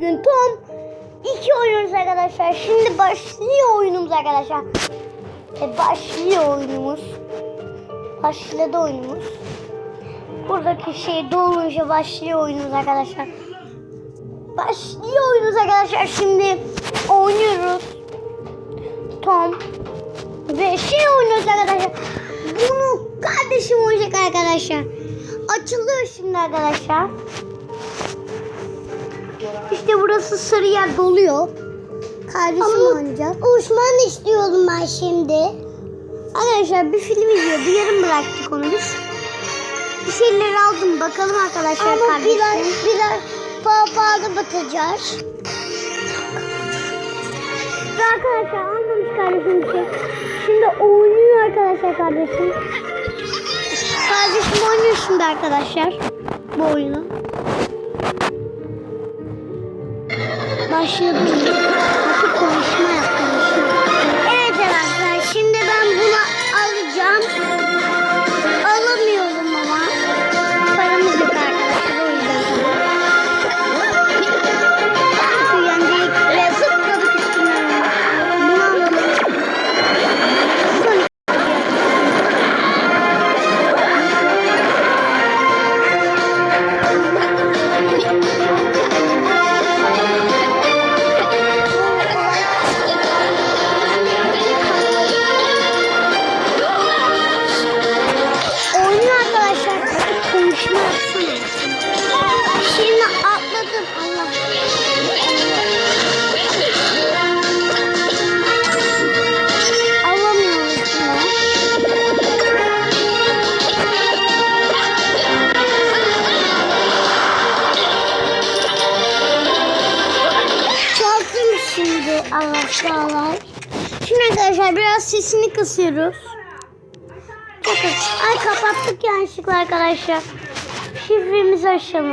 Bugün Tom iki oynuyoruz arkadaşlar. Şimdi başlıyor oyunumuz arkadaşlar. E, başlıyor oyunumuz. Başladı oyunumuz. Buradaki şey dolunca başlıyor oyunumuz arkadaşlar. Başlıyor oyunumuz arkadaşlar. Şimdi oynuyoruz. Tom ve şey oynuyoruz arkadaşlar. Bunu kardeşim oynayacak arkadaşlar. Açılıyor şimdi arkadaşlar. İşte burası sarı yer doluyor. Kardeşim oynayacak. Uçman istiyordum ben şimdi. Arkadaşlar bir film izliyor. Bir yarım bıraktık onu biz. Bir şeyler aldım. Bakalım arkadaşlar Ama kardeşim. biraz biraz pahalı batacağız. Ve arkadaşlar almamış kardeşim bir şey. Şimdi oynuyor arkadaşlar kardeşim. Kardeşim oynuyor şimdi arkadaşlar. Bu oyunu. Başladı. Sağlar. Şimdi arkadaşlar biraz sesini kısıyoruz. Bakın. Ay kapattık yanlışlıkla arkadaşlar. Şifremizi açalım